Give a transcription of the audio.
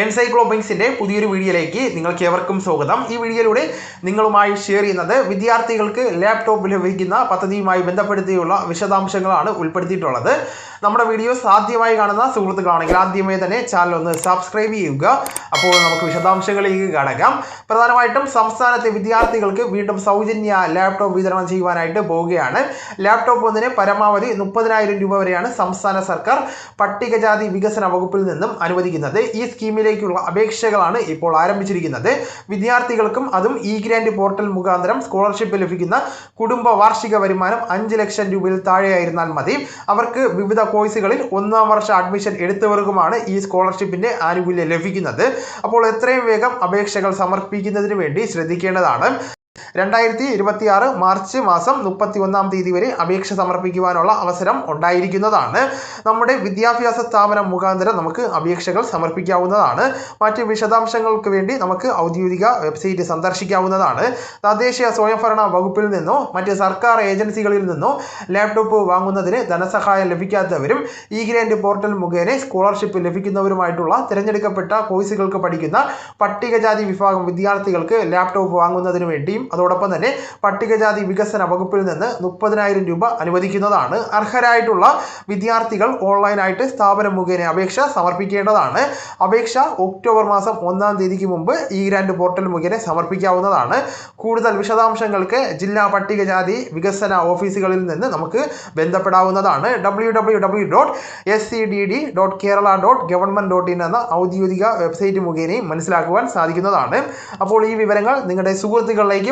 എൻസൈക്ലോബിങ്സിന്റെ പുതിയൊരു വീഡിയോയിലേക്ക് നിങ്ങൾക്ക് ഏവർക്കും സ്വാഗതം. ഈ വീഡിയോയിലൂടെ നിങ്ങളുമായി ഷെയർ ചെയ്യുന്നത് വിദ്യാർത്ഥികൾക്ക് ലാപ്ടോപ്പ് ലഭിക്കുന്ന പദ്ധതിയുമായി ബന്ധപ്പെടുത്തിയുള്ള വിശദാംശങ്ങളാണ് ഉൾപ്പെടുത്തിയിട്ടുള്ളത്. നമ്മുടെ വീഡിയോ സാധ്യമായി കാണുന്ന സുഹൃത്തുക്കളാണെങ്കിൽ ആദ്യമേ തന്നെ ചാനൽ ഒന്ന് സബ്സ്ക്രൈബ് ചെയ്യുക. അപ്പോൾ നമുക്ക് വിശദാംശങ്ങളിലേക്ക് കടക്കാം. പ്രധാനമായിട്ടും സംസ്ഥാനത്തെ വിദ്യാർത്ഥികൾക്ക് വീണ്ടും സൗജന്യ ലാപ്ടോപ്പ് വിതരണം ചെയ്യുവാനായിട്ട് പോവുകയാണ്. ലാപ്ടോപ്പ് ഒന്നിന് പരമാവധി മുപ്പതിനായിരം രൂപ വരെയാണ് സംസ്ഥാന സർക്കാർ പട്ടികജാതി വികസന വകുപ്പിൽ നിന്നും അനുവദിക്കുന്നത്. ഈ സ്കീമിലേക്കുള്ള അപേക്ഷകളാണ് ഇപ്പോൾ ആരംഭിച്ചിരിക്കുന്നത്. വിദ്യാർത്ഥികൾക്കും അതും ഇ ഗ്രാൻഡ് പോർട്ടൽ മുഖാന്തരം സ്കോളർഷിപ്പ് ലഭിക്കുന്ന കുടുംബ വാർഷിക വരുമാനം അഞ്ച് ലക്ഷം രൂപയിൽ താഴെയായിരുന്നാൽ മതി. അവർക്ക് വിവിധ കോഴ്സുകളിൽ ഒന്നാം വർഷ അഡ്മിഷൻ എടുത്തവർക്കുമാണ് ഈ സ്കോളർഷിപ്പിന്റെ ആനുകൂല്യം ലഭിക്കുന്നത്. അപ്പോൾ എത്രയും വേഗം അപേക്ഷകൾ സമർപ്പിക്കുന്നതിന് വേണ്ടി ശ്രദ്ധിക്കേണ്ടതാണ്. രണ്ടായിരത്തി ഇരുപത്തി ആറ് മാർച്ച് മാസം മുപ്പത്തി ഒന്നാം തീയതി വരെ അപേക്ഷ സമർപ്പിക്കുവാനുള്ള അവസരം ഉണ്ടായിരിക്കുന്നതാണ്. നമ്മുടെ വിദ്യാഭ്യാസ സ്ഥാപനം മുഖാന്തരം നമുക്ക് അപേക്ഷകൾ സമർപ്പിക്കാവുന്നതാണ്. മറ്റ് വിശദാംശങ്ങൾക്ക് വേണ്ടി നമുക്ക് ഔദ്യോഗിക വെബ്സൈറ്റ് സന്ദർശിക്കാവുന്നതാണ്. തദ്ദേശീയ സ്വയംഭരണ വകുപ്പിൽ നിന്നോ മറ്റ് സർക്കാർ ഏജൻസികളിൽ നിന്നോ ലാപ്ടോപ്പ് വാങ്ങുന്നതിന് ധനസഹായം ലഭിക്കാത്തവരും ഇ ഗ്രാൻഡ് പോർട്ടൽ മുഖേന സ്കോളർഷിപ്പ് ലഭിക്കുന്നവരുമായിട്ടുള്ള തിരഞ്ഞെടുക്കപ്പെട്ട കോഴ്സുകൾക്ക് പഠിക്കുന്ന പട്ടികജാതി വിഭാഗം വിദ്യാർത്ഥികൾക്ക് ലാപ്ടോപ്പ് വാങ്ങുന്നതിന് വേണ്ടിയും അതോടൊപ്പം തന്നെ പട്ടികജാതി വികസന വകുപ്പിൽ നിന്ന് മുപ്പതിനായിരം രൂപ അനുവദിക്കുന്നതാണ് അർഹരായിട്ടുള്ള വിദ്യാർത്ഥികൾ ഓൺലൈനായിട്ട് സ്ഥാപനം മുഖേന അപേക്ഷ സമർപ്പിക്കേണ്ടതാണ്. അപേക്ഷ ഒക്ടോബർ മാസം ഒന്നാം തീയതിക്ക് മുമ്പ് ഇ ഗ്രാൻഡ് പോർട്ടൽ മുഖേന സമർപ്പിക്കാവുന്നതാണ്. കൂടുതൽ വിശദാംശങ്ങൾക്ക് ജില്ലാ പട്ടികജാതി വികസന ഓഫീസുകളിൽ നിന്ന് നമുക്ക് ബന്ധപ്പെടാവുന്നതാണ്. W W W dot S C D D dot Kerala dot government dot in എന്ന ഔദ്യോഗിക വെബ്സൈറ്റ് മുഖേനയും മനസ്സിലാക്കുവാൻ സാധിക്കുന്നതാണ്. അപ്പോൾ ഈ വിവരങ്ങൾ നിങ്ങളുടെ സുഹൃത്തുക്കളിലേക്കും